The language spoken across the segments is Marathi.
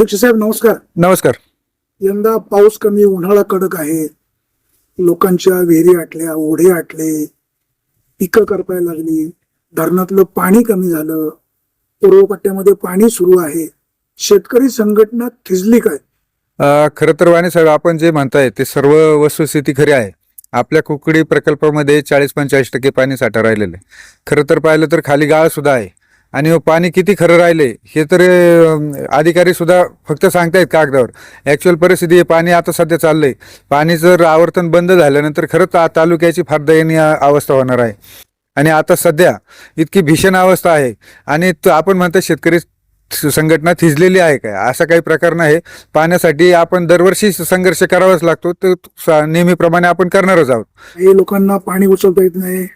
अध्यक्ष साहेब नमस्कार. नमस्कार. यंदा पाऊस कमी उन्हाळा कडक आहे. लोकांच्या विहिरी आटल्या ओढे आटले. पिकं करपायला लागली. धरणातलं पाणी कमी झालं. पूर्व पट्ट्यामध्ये पाणी सुरू आहे. शेतकरी संघटना थिजली काय? खरं तर वाणी साहेब आपण जे म्हणताय ते सर्व वस्तुस्थिती खरी आहे. आपल्या कुकडी प्रकल्पामध्ये चाळीस पंचेचाळीस टक्के पाणी साठा राहिलेलं आहे. खरं तर पाहिलं तर खाली गाळ सुद्धा आहे. आणि हो, पाणी किती खरं राहिले हे तर अधिकारी सुद्धा फक्त सांगतायत कागदावर. ॲक्च्युअल परिस्थिती हे पाणी आता सध्या चाललं आहे पाणी जर आवर्तन बंद झाल्यानंतर खरंच ता- तालुक्याची फार दयनीय अवस्था होणार आहे. आणि आता सध्या इतकी भीषण अवस्था आहे. आणि आपण म्हणतो शेतकरी संघटना थिजलेली आहे काय? असा काही प्रकार नाही. पाण्यासाठी आपण दरवर्षी संघर्ष करावाच लागतो. तर नेहमीप्रमाणे आपण करणारच आहोत. हे लोकांना पाणी उचलता येत नाही.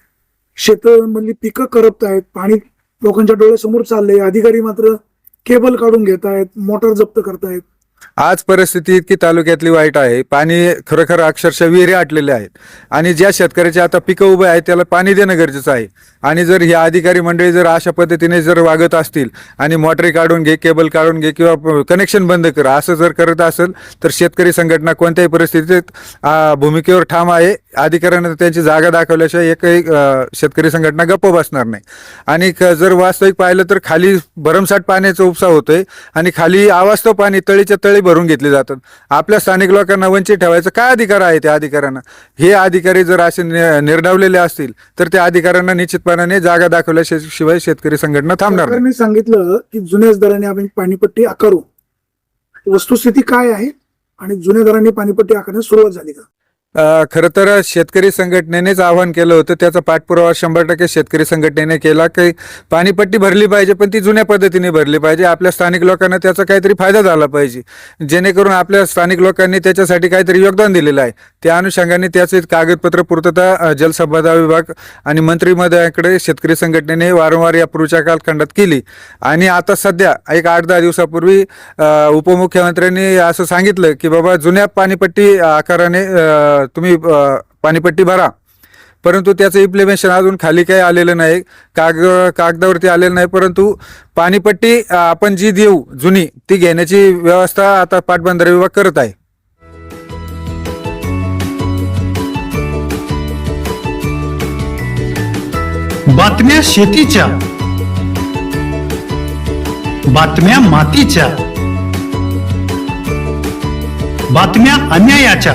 शेतामधली पिकं करपत आहेत पाणी लोकांच्या डोळ्यासमोर चाललंय. अधिकारी मात्र केबल काढून घेत आहेत मोटर जप्त करतायत. आज परिस्थिती इतकी तालुक्यातली वाईट आहे. पाणी खरोखर अक्षरशः विहिरी आटलेले आहेत. आणि ज्या शेतकऱ्याचे आता पिकं उभे आहेत त्याला पाणी देणं गरजेचं आहे. आणि जर ह्या अधिकारी मंडळी जर अशा पद्धतीने जर वागत असतील आणि मोटरी काढून घे केबल काढून घे किंवा कनेक्शन बंद कर असं जर करत असेल तर शेतकरी संघटना कोणत्याही परिस्थितीत भूमिकेवर ठाम आहे. अधिकाऱ्यांना त्यांची जागा दाखवल्याशिवाय एकही शेतकरी संघटना गप्प बसणार नाही. आणि जर वास्तविक पाहिलं तर खाली भरमसाठ पाण्याचा उपसा होतोय आणि खाली अवास्तव पाणी तळीच्या तळी भरून घेतले जातात. आपल्या स्थानिक लोकांना वंचित ठेवायचा काय अधिकार आहे त्या अधिकाऱ्यांना हे अधिकारी जर असे निर्डावलेले असतील तर त्या अधिकाऱ्यांना निश्चितपणाने जागा दाखवल्याशिवाय शेतकरी संघटना थांबणार नाही. सांगितलं की जुन्याच दराने आपण पाणीपट्टी आकारू. वस्तुस्थिती काय आहे? आणि जुन्या दराने पाणीपट्टी आकारण्यास सुरुवात झाली का? खरं तर शेतकरी संघटनेनेच आवाहन केलं होतं. त्याचा पाठपुरावा शंभर टक्के शेतकरी संघटनेने केला की पाणीपट्टी भरली पाहिजे पण ती जुन्या पद्धतीने भरली पाहिजे. आपल्या स्थानिक लोकांना त्याचा काहीतरी फायदा झाला पाहिजे. जेणेकरून आपल्या स्थानिक लोकांनी त्याच्यासाठी काहीतरी योगदान दिलेलं आहे. त्या अनुषंगाने त्याचे कागदपत्र पूर्तता जलसंपदा विभाग आणि मंत्री शेतकरी संघटनेने वारंवार या पूर्वीच्या कालखंडात केली. आणि आता सध्या एक आठ दहा दिवसापूर्वी उपमुख्यमंत्र्यांनी असं सांगितलं की बाबा जुन्या पाणीपट्टी आकाराने तुम्ही पाणीपट्टी भरा. परंतु त्याचं इम्प्लिमेशन अजून खाली काही आलेलं नाही. काग कागदावरती आलेलं नाही. परंतु पाणीपट्टी आपण जी देऊ जुनी ती घेण्याची व्यवस्था आता पाटबंधारे विभाग करत आहे. बातम्या शेतीच्या. बातम्या मातीच्या. बातम्या अन्यायाच्या.